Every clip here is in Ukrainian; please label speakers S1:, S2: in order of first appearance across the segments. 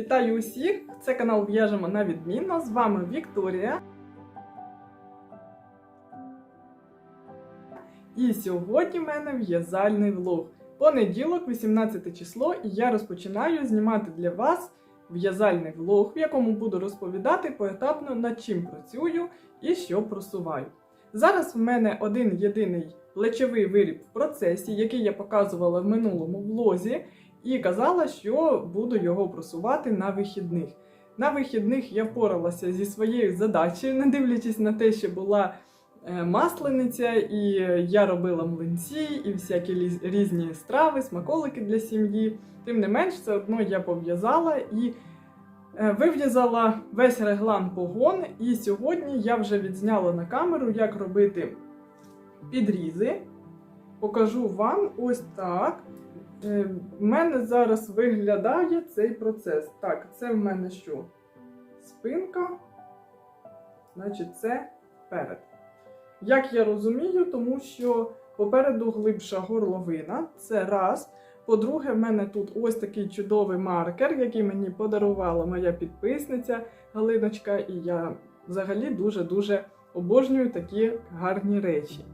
S1: Вітаю усіх! Це канал В'яжемо на відмінно. З вами Вікторія. І сьогодні в мене в'язальний влог. Понеділок, 18 число, і я розпочинаю знімати для вас в'язальний влог, в якому буду розповідати поетапно, над чим працюю і що просуваю. Зараз в мене один єдиний плечовий виріб в процесі, який я показувала в минулому влозі, і казала, що буду його просувати на вихідних. На вихідних я впоралася зі своєю задачею, не дивлячись на те, що була е, маслениця, і я робила млинці, і всякі різні страви, смаколики для сім'ї. Тим не менш, все одно я пов'язала і е, вив'язала весь реглан погон. І сьогодні я вже відзняла на камеру, як робити підрізи. Покажу вам ось так. Е, В мене зараз виглядає цей процес. Так, це в мене що? Спинка. Значить, це перед. Як я розумію, тому що попереду глибша горловина. Це раз. По-друге, в мене тут ось такий чудовий маркер, який мені подарувала моя підписниця Галиночка, і я взагалі дуже-дуже обожнюю такі гарні речі.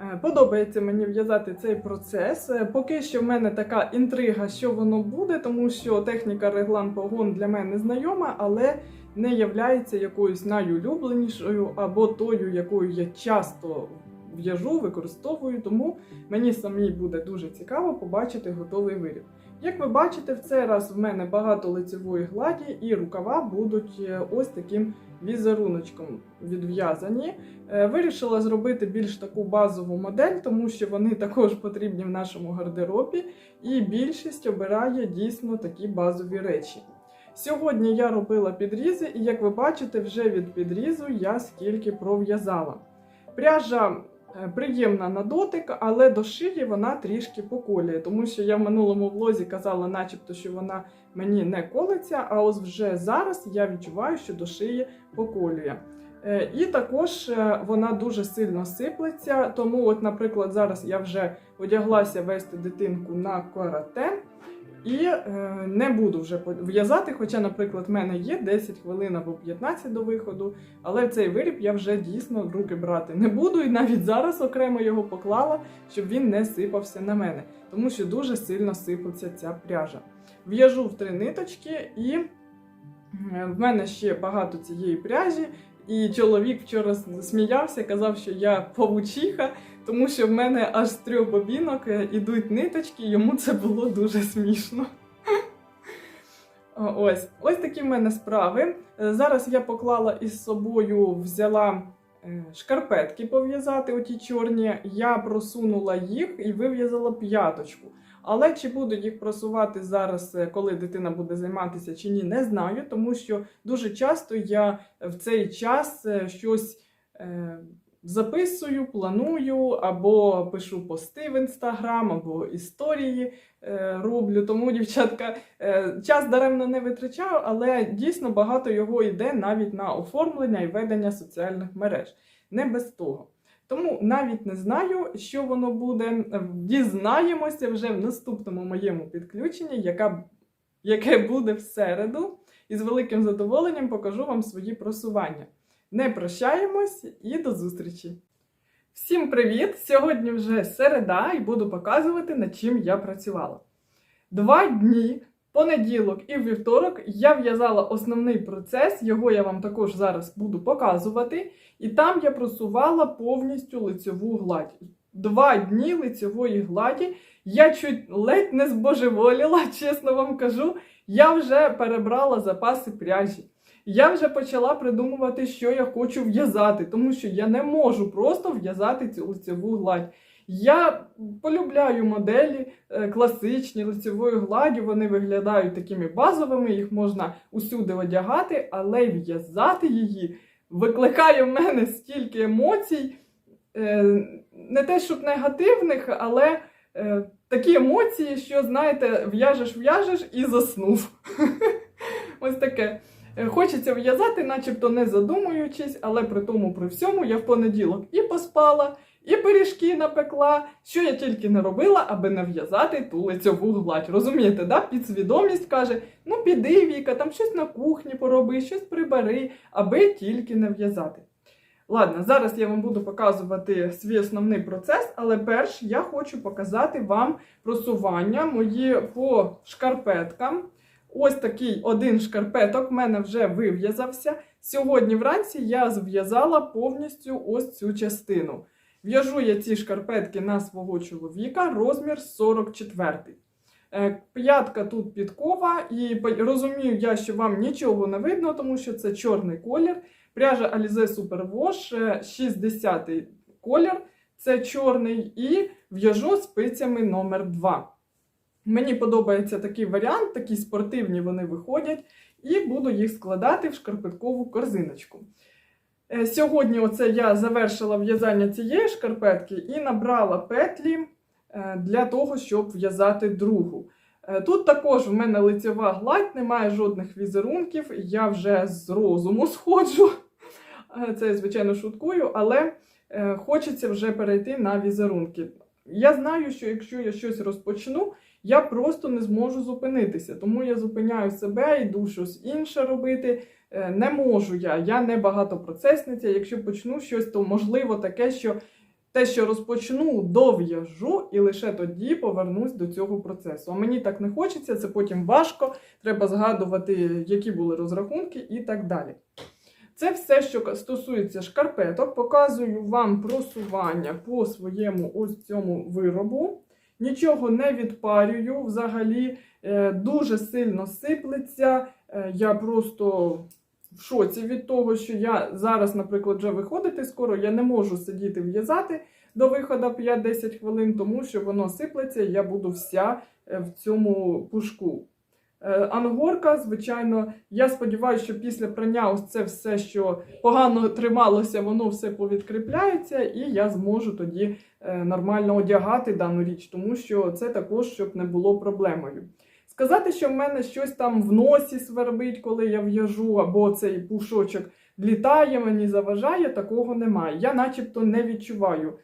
S1: Е, Подобається мені в'язати цей процес. Е, Поки що в мене така інтрига, що воно буде, тому що техніка реглан погон для мене знайома, але не являється якоюсь найулюбленішою або тою, якою я часто в'яжу, використовую. Тому мені самій буде дуже цікаво побачити готовий виріб. Як ви бачите, в цей раз в мене багато лицевої гладі, і рукава будуть е, ось таким візеруночком відв'язані. Е, Вирішила зробити більш таку базову модель, тому що вони також потрібні в нашому гардеробі, і більшість обирає дійсно такі базові речі. Сьогодні я робила підрізи, і як ви бачите, вже від підрізу я скільки пров'язала. Пряжа приємна на дотик, але до шиї вона трішки поколює, тому що я в минулому влозі казала, начебто, що вона мені не колиться, а ось вже зараз я відчуваю, що до шиї поколює. Е, І також е, вона дуже сильно сиплеться. Тому, от, наприклад, зараз я вже одяглася вести дитинку на карате. І е, не буду вже в'язати, хоча, наприклад, в мене є 10 хвилин або 15 до виходу, але цей виріб я вже дійсно руки брати не буду, і навіть зараз окремо його поклала, щоб він не сипався на мене, тому що дуже сильно сипеться ця пряжа. В'яжу в три ниточки, і е, в мене ще багато цієї пряжі. І чоловік вчора сміявся, казав, що я павучиха, тому що в мене аж з трьох бобінок е, ідуть ниточки, йому це було дуже смішно. Ось, ось такі в мене справи. Е, Зараз я поклала із собою, взяла е, шкарпетки пов'язати, оті чорні. Я просунула їх і вив'язала п'яточку. Але чи буду їх просувати зараз, коли дитина буде займатися чи ні, не знаю, тому що дуже часто я в цей час щось записую, планую, або пишу пости в інстаграм, або історії е, роблю. Тому, дівчатка, е, час даремно не витрачаю, але дійсно багато його йде навіть на оформлення і ведення соціальних мереж. Не без того. Тому навіть не знаю, що воно буде. Дізнаємося вже в наступному моєму підключенні, яка, яке буде в середу. І з великим задоволенням покажу вам свої просування. Не прощаємось і до зустрічі! Всім привіт! Сьогодні вже середа і буду показувати, над чим я працювала. Два дні, понеділок і вівторок, я в'язала основний процес, його я вам також зараз буду показувати. І там я просувала повністю лицьову гладь. Два дні лицьової гладі. Я чуть ледь не збожеволіла, чесно вам кажу. Я вже перебрала запаси пряжі. Я вже почала придумувати, що я хочу в'язати, тому що я не можу просто в'язати цю лицьову гладь. Я полюбляю моделі е, класичні лицьової гладі, вони виглядають такими базовими, їх можна усюди одягати, але в'язати її викликає в мене стільки емоцій, е, не те, щоб негативних, але е, такі емоції, що, знаєте, в'яжеш, в'яжеш і заснув. Ось таке. Е, Хочеться в'язати, начебто не задумуючись, але при тому при всьому я в понеділок і поспала, і пиріжки напекла. Що я тільки не робила, аби нав'язати ту лицьову гладь. Розумієте, да? підсвідомість каже: ну піди, Віка, там щось на кухні пороби, щось прибери, аби тільки нав'язати. Ладно, зараз я вам буду показувати свій основний процес, але перш я хочу показати вам просування мої по шкарпеткам. Ось такий один шкарпеток в мене вже вив'язався. Сьогодні вранці я зв'язала повністю ось цю частину. В'яжу я ці шкарпетки на свого чоловіка, розмір 44. Е, П'ятка тут підкова, і розумію я, що вам нічого не видно, тому що це чорний колір. Пряжа Alize Super Wash, е, 60 колір, це чорний, і в'яжу спицями номер 2. Мені подобається такий варіант, такі спортивні вони виходять, і буду їх складати в шкарпеткову корзиночку. Е, Сьогодні оце я завершила в'язання цієї шкарпетки і набрала петлі е, для того, щоб в'язати другу. Е, Тут також в мене лицьова гладь, немає жодних візерунків, я вже з розуму сходжу. Це звичайно, шуткую, але хочеться вже перейти на візерунки. Я знаю, що якщо я щось розпочну, я просто не зможу зупинитися. Тому я зупиняю себе, йду щось інше робити. Е, Не можу я, я не багатопроцесниця. Якщо почну щось, то можливо таке, що те, що розпочну, дов'яжу і лише тоді повернусь до цього процесу. А мені так не хочеться, це потім важко. Треба згадувати, які були розрахунки і так далі. Це все, що стосується шкарпеток, показую вам просування по своєму ось цьому виробу. Нічого не відпарюю взагалі, е, дуже сильно сиплеться. Е, Я просто в шоці від того, що я зараз, наприклад, вже виходити скоро, я не можу сидіти в'язати до виходу 5-10 хвилин, тому що воно сиплеться, і я буду вся е, в цьому пушку. Е, Ангорка, звичайно, я сподіваюся, що після прання ось це все, що погано трималося, воно все повідкріпляється, і я зможу тоді е, нормально одягати дану річ, тому що це також щоб не було проблемою. Сказати, що в мене щось там в носі свербить, коли я в'яжу, або цей пушочок літає, мені заважає, такого немає. Я начебто не відчуваю.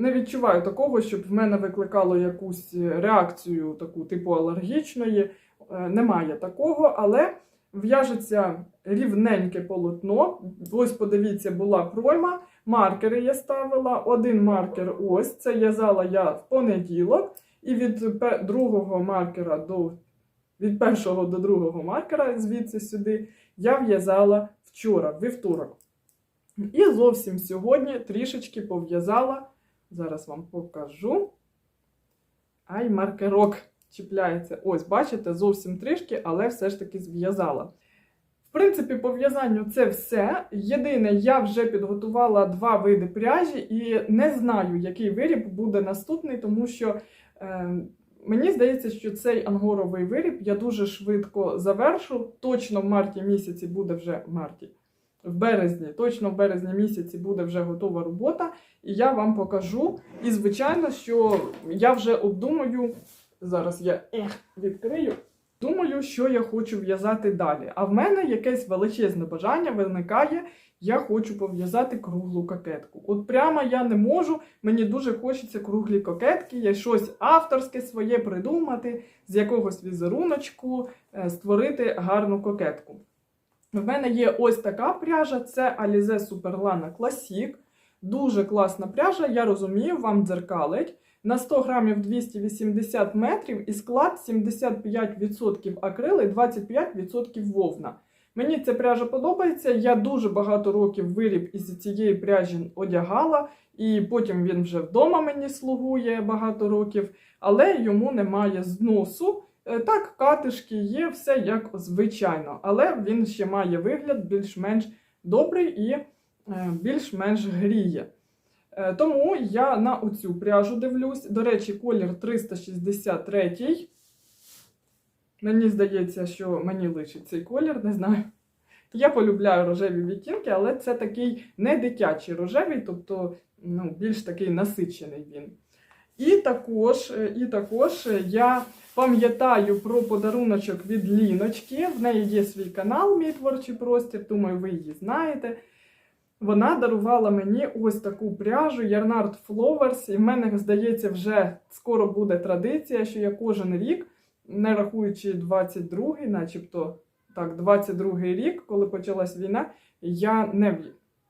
S1: Не відчуваю такого, щоб в мене викликало якусь реакцію, таку типу алергічної. Е, Немає такого, але в'яжеться рівненьке полотно. Ось, подивіться, була пройма. Маркери я ставила. Один маркер ось. Це в'язала я в понеділок. І від другого маркера до від першого до другого маркера, звідси сюди, я в'язала вчора, вівторок. І зовсім сьогодні трішечки пов'язала. Зараз вам покажу. Ай, маркерок чіпляється. Ось, бачите, зовсім трішки, але все ж таки зв'язала. В принципі, по в'язанню це все. Єдине, я вже підготувала два види пряжі і не знаю, який виріб буде наступний, тому що е, мені здається, що цей ангоровий виріб я дуже швидко завершу. Точно в марті місяці буде вже в марті. В березні, точно в березні місяці буде вже готова робота, і я вам покажу. І, звичайно, що я вже обдумаю. Зараз я ех, відкрию. Думаю, що я хочу в'язати далі. А в мене якесь величезне бажання виникає. Я хочу пов'язати круглу кокетку. От прямо я не можу. Мені дуже хочеться круглі кокетки, я щось авторське своє придумати, з якогось візеруночку е, створити гарну кокетку. В мене є ось така пряжа, це Alize Superlana Classic. Дуже класна пряжа, я розумію, вам дзеркалить. На 100 грамів 280 метрів і склад 75% акрил і 25% вовна. Мені ця пряжа подобається. Я дуже багато років виріб із цієї пряжі одягала, і потім він вже вдома мені слугує багато років, але йому немає зносу. Е, Так, катишки є, все як звичайно, але він ще має вигляд більш-менш добрий і е, більш-менш гріє. Е, Тому я на оцю пряжу дивлюсь. До речі, колір 363. Мені здається, що мені личить цей колір, не знаю. Я полюбляю рожеві відтінки, але це такий не дитячий рожевий, тобто ну, більш такий насичений він. І також, е, і також е, я пам'ятаю про подаруночок від Ліночки. В неї є свій канал, мій творчий простір, думаю, ви її знаєте. Вона дарувала мені ось таку пряжу Yarnard Flowers, і в мене, здається, вже скоро буде традиція, що я кожен рік, не рахуючи 22-й, начебто так, 22-й рік, коли почалась війна, я не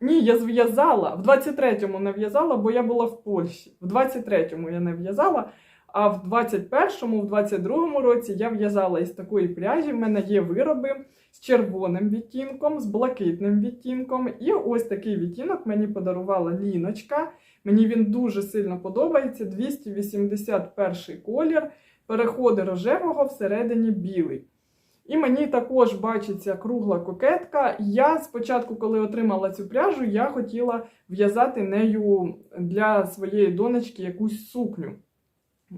S1: ні, я зв'язала. В 23-му не в'язала, бо я була в Польщі. В 23-му я не в'язала, а в 21-му, в 22-му році я в'язала із такої пряжі. В мене є вироби з червоним відтінком, з блакитним відтінком. І ось такий відтінок мені подарувала Ліночка. Мені він дуже сильно подобається. 281 колір, переходи рожевого всередині білий. І мені також бачиться кругла кокетка. Я спочатку, коли отримала цю пряжу, я хотіла в'язати нею для своєї донечки якусь сукню.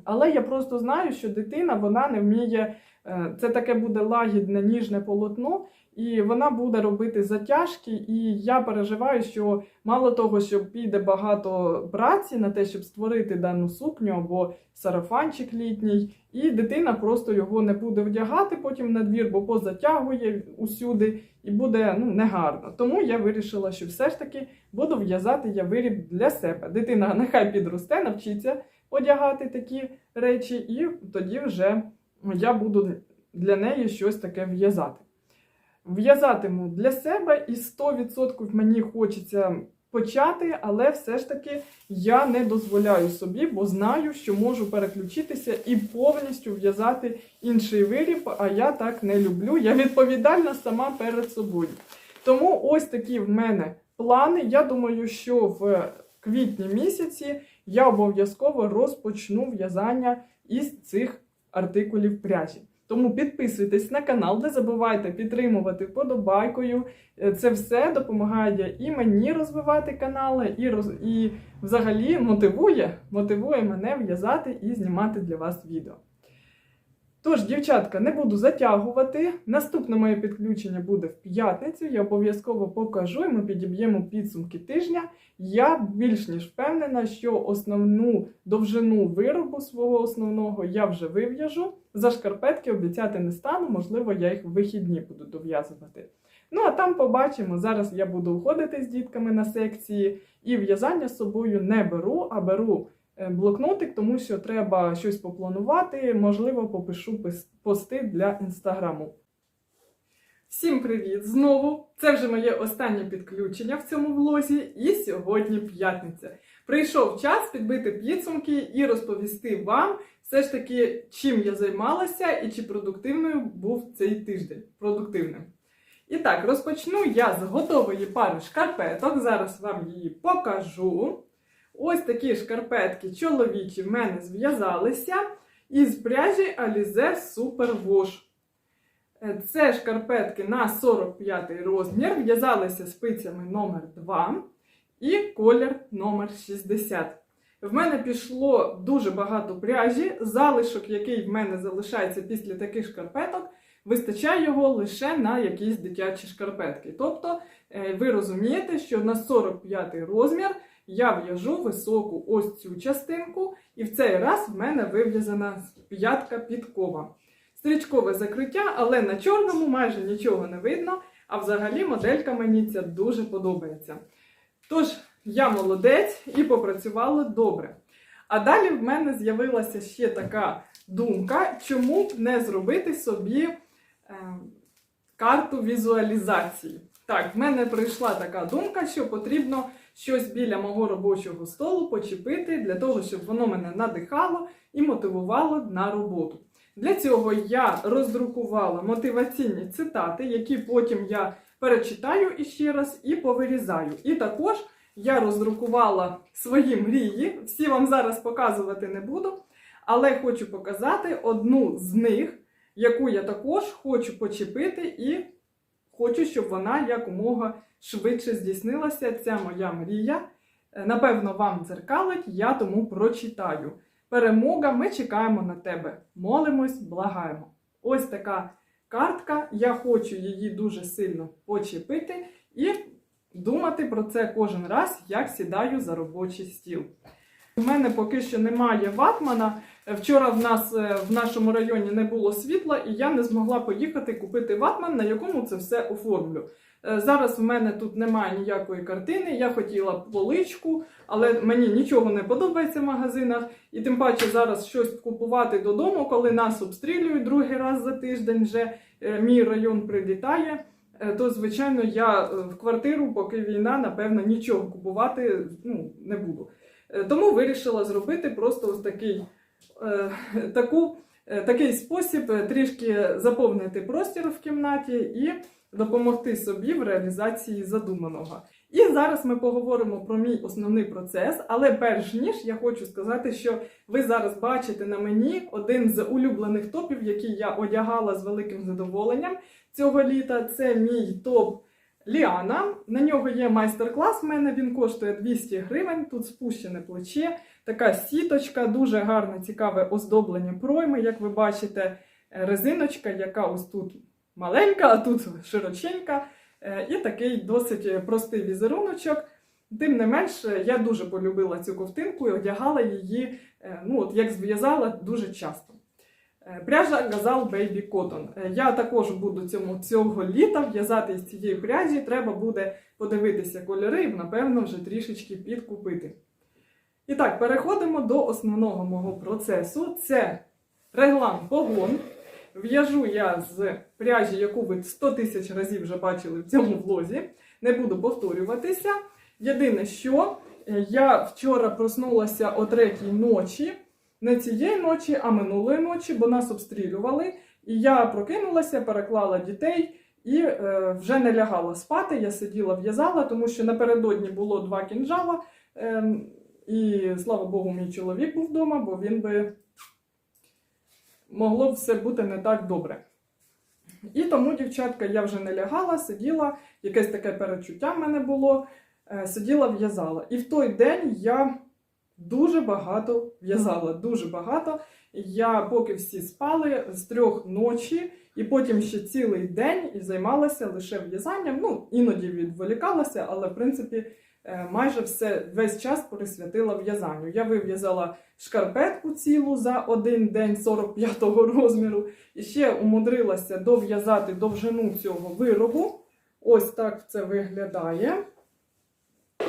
S1: Але я просто знаю, що дитина вона не вміє, е, це таке буде лагідне, ніжне полотно, і вона буде робити затяжки. І я переживаю, що мало того, що піде багато праці на те, щоб створити дану сукню або сарафанчик літній, і дитина просто його не буде вдягати потім на двір, бо позатягує усюди і буде ну, негарно. Тому я вирішила, що все ж таки буду в'язати я виріб для себе. Дитина нехай підросте, навчиться одягати такі речі, і тоді вже я буду для неї щось таке в'язати. В'язатиму для себе і 100% мені хочеться почати, але все ж таки я не дозволяю собі, бо знаю, що можу переключитися і повністю в'язати інший виріб, а я так не люблю. Я відповідальна сама перед собою. Тому ось такі в мене плани. Я думаю, що в квітні місяці я обов'язково розпочну в'язання із цих артикулів пряжі. Тому підписуйтесь на канал, не забувайте підтримувати вподобайкою. Е, Це все допомагає і мені розвивати канали, і, роз... і взагалі мотивує, мотивує мене в'язати і знімати для вас відео. Тож, дівчатка, не буду затягувати. Наступне моє підключення буде в п'ятницю. Я обов'язково покажу і ми підіб'ємо підсумки тижня. Я більш ніж впевнена, що основну довжину виробу свого основного я вже вив'яжу. За шкарпетки обіцяти не стану, можливо, я їх в вихідні буду дов'язувати. Ну а там побачимо. Зараз я буду уходити з дітками на секції і в'язання з собою не беру, а беру блокнотик, тому що треба щось попланувати. Можливо, попишу пости для інстаграму. Всім привіт знову! Це вже моє останнє підключення в цьому влозі, і сьогодні п'ятниця. Прийшов час підбити підсумки і розповісти вам все ж таки, чим я займалася і чи продуктивною був цей тиждень. Продуктивним. І так, розпочну я з готової пари шкарпеток. Зараз вам її покажу. Ось такі шкарпетки чоловічі в мене зв'язалися із пряжі Alize Super Wash. Е, Це шкарпетки на 45 розмір, в'язалися спицями номер 2 і колір номер 60. В мене пішло дуже багато пряжі. Залишок, який в мене залишається після таких шкарпеток, вистачає його лише на якісь дитячі шкарпетки. Тобто, е, ви розумієте, що на 45 розмір я в'яжу високу ось цю частинку, і в цей раз в мене вив'язана п'ятка підкова. Стрічкове закриття, але на чорному майже нічого не видно. А взагалі моделька мені ця дуже подобається. Тож, я молодець і попрацювала добре. А далі в мене з'явилася ще така думка, чому б не зробити собі е, карту візуалізації. Так, в мене прийшла така думка, що потрібно щось біля мого робочого столу почепити для того, щоб воно мене надихало і мотивувало на роботу. Для цього я роздрукувала мотиваційні цитати, які потім я перечитаю іще раз і повирізаю. І також я роздрукувала свої мрії. Всі вам зараз показувати не буду, але хочу показати одну з них, яку я також хочу почепити, і хочу, щоб вона якомога швидше здійснилася. Ця моя мрія. Е, Напевно, вам дзеркалить, я тому прочитаю. Перемога, ми чекаємо на тебе. Молимось, благаємо. Ось така картка. Я хочу її дуже сильно почепити і думати про це кожен раз, як сідаю за робочий стіл. У мене поки що немає ватмана. Вчора в нас е, в нашому районі не було світла, і я не змогла поїхати купити ватман, на якому це все оформлю. Е, Зараз в мене тут немає ніякої картини. Я хотіла поличку, але мені нічого не подобається в магазинах. І тим паче зараз щось купувати додому, коли нас обстрілюють другий раз за тиждень. Вже е, мій район прилітає. То звичайно я в квартиру, поки війна, напевно, нічого купувати ну, не буду. Тому вирішила зробити просто ось такий, таку, е, такий спосіб е, трішки заповнити простір в кімнаті і допомогти собі в реалізації задуманого. І зараз ми поговоримо про мій основний процес. Але перш ніж я хочу сказати, що ви зараз бачите на мені один з улюблених топів, який я одягала з великим задоволенням цього літа. Це мій топ Ліана. На нього є майстер-клас. в мене він коштує 200 гривень. Тут спущене плече, така сіточка, дуже гарне, цікаве оздоблення пройми. Як ви бачите, е, резиночка, яка ось тут маленька, а тут широченька. Е, І такий досить простий візеруночок. Тим не менш, е, я дуже полюбила цю ковтинку і одягала її, ну от як зв'язала дуже часто. Пряжа Gazal Baby Cotton. Я також буду цьому цього літа в'язати із цієї пряжі. Треба буде подивитися кольори і, напевно, вже трішечки підкупити. І так, переходимо до основного мого процесу. Це реглан погон. В'яжу я з пряжі, яку ви 100 тисяч разів вже бачили в цьому влозі. Не буду повторюватися. Єдине, що е, я вчора проснулася о третій ночі, не цієї ночі, а минулої ночі, бо нас обстрілювали. І я прокинулася, переклала дітей і е, вже не лягала спати. Я сиділа, в'язала, тому що напередодні було два кінжала. Е, і слава Богу, мій чоловік був вдома, бо він би могло б все бути не так добре. І тому, дівчатка, я вже не лягала, сиділа, якесь таке перечуття в мене було. е, Сиділа, в'язала. І в той день я дуже багато в'язала, дуже багато. Я поки всі спали з трьох ночі, і потім ще цілий день і займалася лише в'язанням. Ну, іноді відволікалася, але в принципі майже все весь час присвятила в'язанню. Я вив'язала шкарпетку цілу за один день 45-го розміру, і ще умудрилася дов'язати довжину цього виробу. Ось так це виглядає.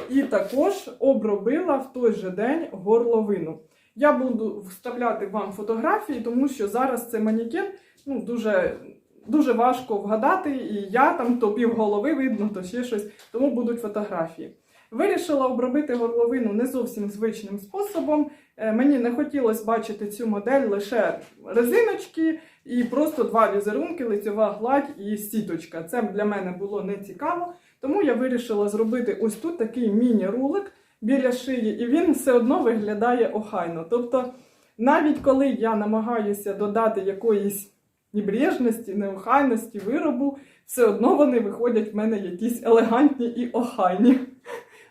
S1: І також обробила в той же день горловину. Я буду вставляти вам фотографії, тому що зараз це манікен ну, дуже, дуже важко вгадати, і я там то пів голови видно, то ще щось, тому будуть фотографії. Вирішила обробити горловину не зовсім звичним способом. Е, Мені не хотілося бачити цю модель лише резиночки і просто два візерунки, лицьова гладь і сіточка. Це для мене було не цікаво. Тому я вирішила зробити ось тут такий міні-рулик біля шиї, і він все одно виглядає охайно. Тобто, навіть коли я намагаюся додати якоїсь небрежності, неохайності виробу, все одно вони виходять в мене якісь елегантні і охайні.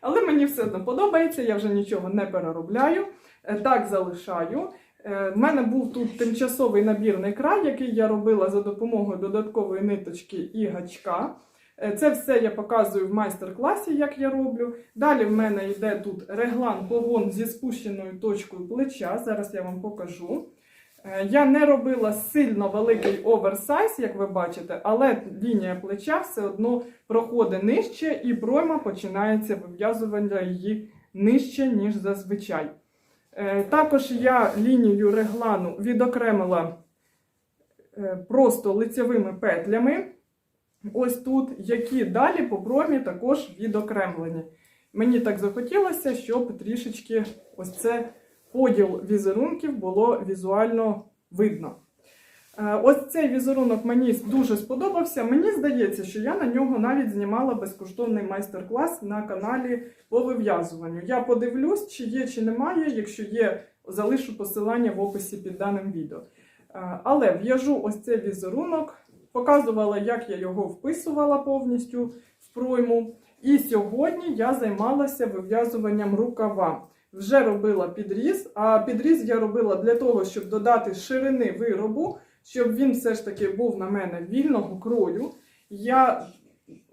S1: Але мені все одно подобається, я вже нічого не переробляю. Е, Так залишаю. Е, В мене був тут тимчасовий набірний край, який я робила за допомогою додаткової ниточки і гачка. Е, Це все я показую в майстер-класі, як я роблю. Далі в мене йде тут реглан погон зі спущеною точкою плеча. Зараз я вам покажу. Е, Я не робила сильно великий оверсайз, як ви бачите, але лінія плеча все одно проходить нижче, і пройма починається вив'язування її нижче, ніж зазвичай. Е, Також я лінію реглану відокремила е, просто лицевими петлями. Ось тут, які далі по промі також відокремлені. Мені так захотілося, щоб трішечки ось це поділ візерунків було візуально видно. Е, Ось цей візерунок мені дуже сподобався. Мені здається, що я на нього навіть знімала безкоштовний майстер-клас на каналі по вив'язуванню. Я подивлюсь, чи є, чи немає. Якщо є, залишу посилання в описі під даним відео. Е, Але в'яжу ось цей візерунок, показувала, як я його вписувала повністю в пройму. І сьогодні я займалася вив'язуванням рукава. Вже робила підріз, а підріз я робила для того, щоб додати ширини виробу, щоб він все ж таки був на мене вільного крою. Я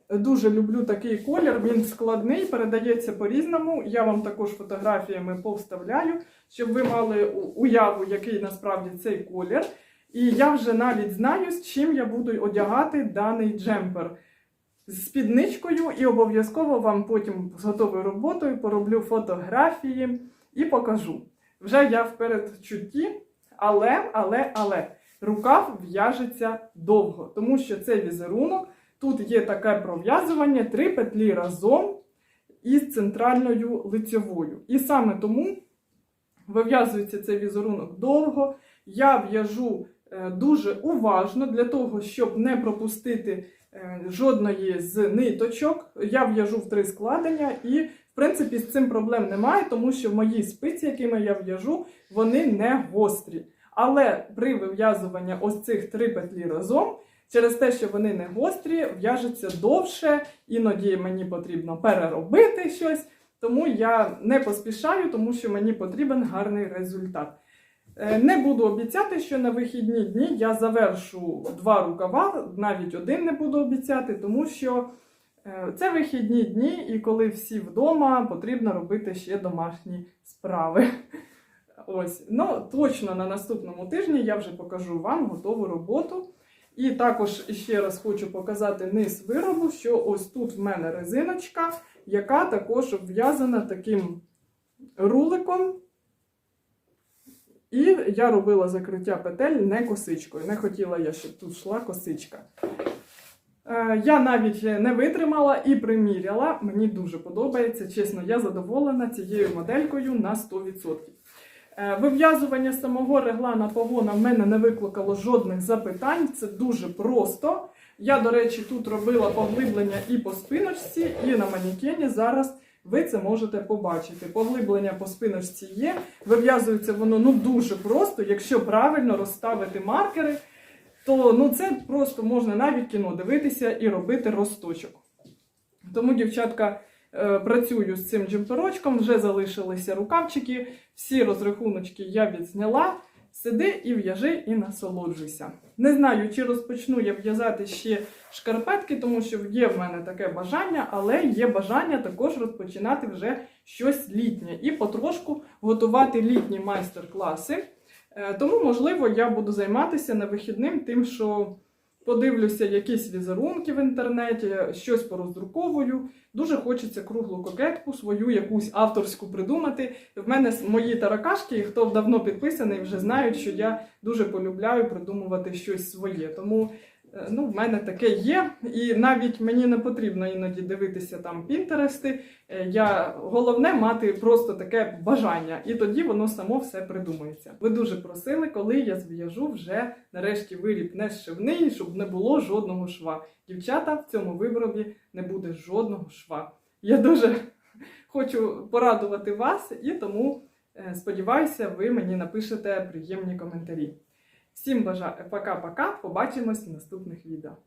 S1: дуже люблю такий колір, він складний, передається по-різному. Я вам також фотографіями повставляю, щоб ви мали уяву, який насправді цей колір. І я вже навіть знаю, з чим я буду одягати даний джемпер. З спідничкою, і обов'язково вам потім з готовою роботою пороблю фотографії і покажу. Вже я в передчутті, але, але, але рукав в'яжеться довго, тому що цей візерунок. Тут є таке пров'язування, три петлі разом із центральною лицьовою. І саме тому вив'язується цей візерунок довго. Я в'яжу дуже уважно для того, щоб не пропустити е, жодної з ниточок. Я в'яжу в три складення, і в принципі з цим проблем немає, тому що мої спиці, якими я в'яжу, вони не гострі. Але при вив'язуванні ось цих три петлі разом, через те, що вони не гострі, в'яжеться довше, іноді мені потрібно переробити щось. Тому я не поспішаю, тому що мені потрібен гарний результат. Е, Не буду обіцяти, що на вихідні дні я завершу два рукава, навіть один не буду обіцяти, тому що е, це вихідні дні, і коли всі вдома, потрібно робити ще домашні справи. Ось, ну точно на наступному тижні я вже покажу вам готову роботу. І також ще раз хочу показати низ виробу, що ось тут в мене резиночка, яка також обв'язана таким руликом. І я робила закриття петель не косичкою. Не хотіла я, щоб тут йшла косичка. Е, Я навіть не витримала і приміряла. Мені дуже подобається. Чесно, я задоволена цією моделькою на 100%. Е, Вив'язування самого реглана погона в мене не викликало жодних запитань. Це дуже просто. Я, до речі, тут робила поглиблення і по спиночці, і на манікені. Зараз ви це можете побачити. Поглиблення по спиночці є. Вив'язується воно ну дуже просто. Якщо правильно розставити маркери, то ну це просто можна навіть кіно дивитися і робити розточок. Тому, дівчатка, е, працюю з цим джемперочком, вже залишилися рукавчики, всі розрахуночки я відзняла. Сиди і в'яжи і насолоджуйся. Не знаю, чи розпочну я в'язати ще шкарпетки, тому що є в мене таке бажання, але є бажання також розпочинати вже щось літнє і потрошку готувати літні майстер-класи. Е, Тому, можливо, я буду займатися на вихідним тим, що подивлюся якісь візерунки в інтернеті, щось пороздруковую. Дуже хочеться круглу кокетку, свою якусь авторську придумати. В мене мої таракашки, хто давно підписаний, вже знають, що я дуже полюбляю придумувати щось своє. Тому ну, в мене таке є. І навіть мені не потрібно іноді дивитися там пінтерести. Е, Я головне мати просто таке бажання, і тоді воно само все придумається. Ви дуже просили, коли я зв'яжу вже нарешті виріб не зшивний, щоб не було жодного шва. Дівчата, в цьому виробі не буде жодного шва. Я дуже хочу порадувати вас, і тому е, сподіваюся, ви мені напишете приємні коментарі. Всім бажаю пока-пока. Побачимось в наступних відео.